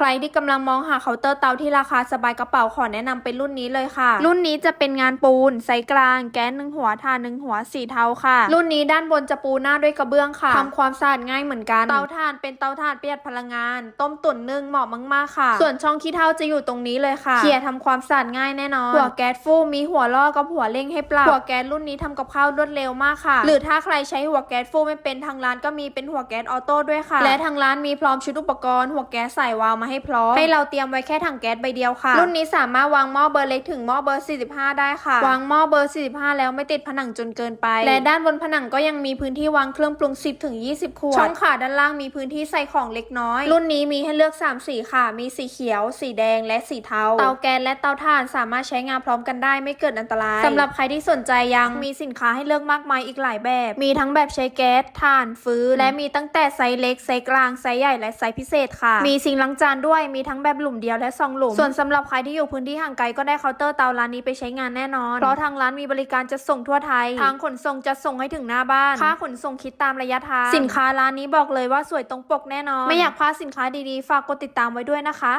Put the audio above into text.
ใครที่กำลังมองหาเคาน์เตอร์เตาที่ราคาสบายกระเป๋าขอแนะนำเป็นรุ่นนี้เลยค่ะ รุ่นนี้จะเป็นงานปูนไซส์กลาง แก๊สหนึ่งหัวทานหนึ่งหัวสีเทาค่ะ รุ่นนี้ด้านบนจะปูหน้าด้วยกระเบื้องค่ะทำความสะอาดง่ายเหมือนกัน เตาถ่านเป็นเตาถ่านประหยัดพลังงาน ต้มตุ๋นนึ่งเหมาะมากๆค่ะ ส่วนช่องขี้เถ้าจะอยู่ตรงนี้เลยค่ะเขี่ยทำความสะอาดง่ายแน่นอน หัวแก๊สฟูมีหัวล่อกับหัวเร่งให้ปรับหัวแก๊สรุ่นนี้ทำกับข้าวรวดเร็วมากค่ะ หรือถ้าใครใช้หัวแก๊สฟูไม่เป็นทางร้านก็มีเป็นหัวแก๊สออโต้ด้วยค่ะ และทางร้านมีพร้อมชุดอุปกรณ์หัวแก๊สใส่วาล์วมาให้พร้อม ให้เราเตรียมไว้แค่ถังแก๊สใบเดียวค่ะ รุ่นนี้สามารถวางหม้อเบอร์เล็กถึงหม้อเบอร์ 45 ได้ค่ะ วางหม้อเบอร์ 45 แล้วไม่ติดผนังจนเกินไป และด้านบนผนังก็ยังมีพื้นที่วางเครื่องปรุง 10ถึง20 ขวด ช่องขาด้านล่างมีพื้นที่ใส่ของเล็กน้อย รุ่นนี้มีให้เลือก 3 สีค่ะ มีสีเขียว สีแดง และสีเทา เตาแก๊สและเตาถ่านสามารถใช้งานพร้อมกันได้ไม่เกิดอันตรายสำหรับใครที่สนใจยังมีสินค้าให้เลือกมากมายอีกหลายแบบ มีทั้งแบบใช้แก๊สถ่านฟืนและมีตั้งแต่ไซส์เล็กไซส์กลางไซส์ใหญ่และไซส์พิเศษค่ะ มีซิงค์ล้างจานด้วย มีทั้งแบบหลุมเดียวและซองหลุม ส่วนสำหรับใครที่อยู่พื้นที่ห่างไกลก็ได้เคาน์เตอร์เตาร้านนี้ไปใช้งานแน่นอน เพราะทางร้านมีบริการจะส่งทั่วไทย ทางขนส่งจะส่งให้ถึงหน้าบ้าน ค่าขนส่งคิดตามระยะทาง สินค้าร้านนี้บอกเลยว่าสวยตรงปกแน่นอน ไม่อยากพลาดสินค้าดีๆ ฝากกดติดตามไว้ด้วยนะคะ